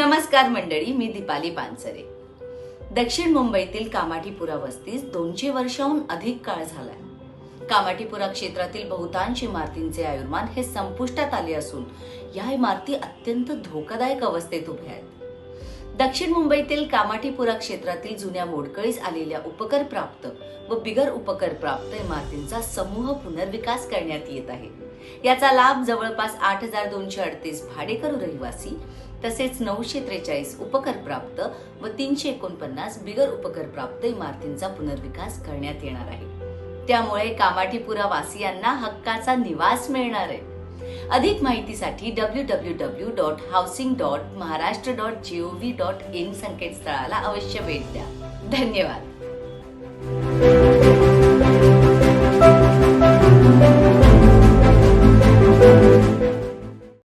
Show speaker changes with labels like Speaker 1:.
Speaker 1: नमस्कार मंडळी मी दीपाली पानसरे. दक्षिण मुंबईतील कामाठीपुरा वस्तीस दोनशे वर्षाहून अधिक काळ झालाय. कामाठीपुरा क्षेत्रातील बहुतांश इमारतींचे आयुर्मान हे संपुष्टात आले असून या इमारती अत्यंत धोकादायक अवस्थेत उभ्या आहेत. दक्षिण मुंबईतील कामाठीपुरा क्षेत्रातील जुन्या मोडकळीस आलेल्या उपकर प्राप्त व बिगर उपकर प्राप्त इमारतींचा समूह पुनर्विकास करण्यात येत आहे. याचा लाभ जवळपास आठ हजार दोनशे अडतीस भाडेकरू रहिवासी तसेच नऊशे त्रेचाळीस उपकर प्राप्त व तीनशे एकोणपन्नास बिगर उपकर प्राप्त इमारतींचा पुनर्विकास करण्यात येणार आहे. त्यामुळे कामाठीपुरा वासियांना हक्काचा निवास मिळणार आहे. अधिक माहितीसाठी W W W dot housing dot Maharashtra dot G O V dot in संकेतस्थळाला अवश्य भेट द्या. धन्यवाद.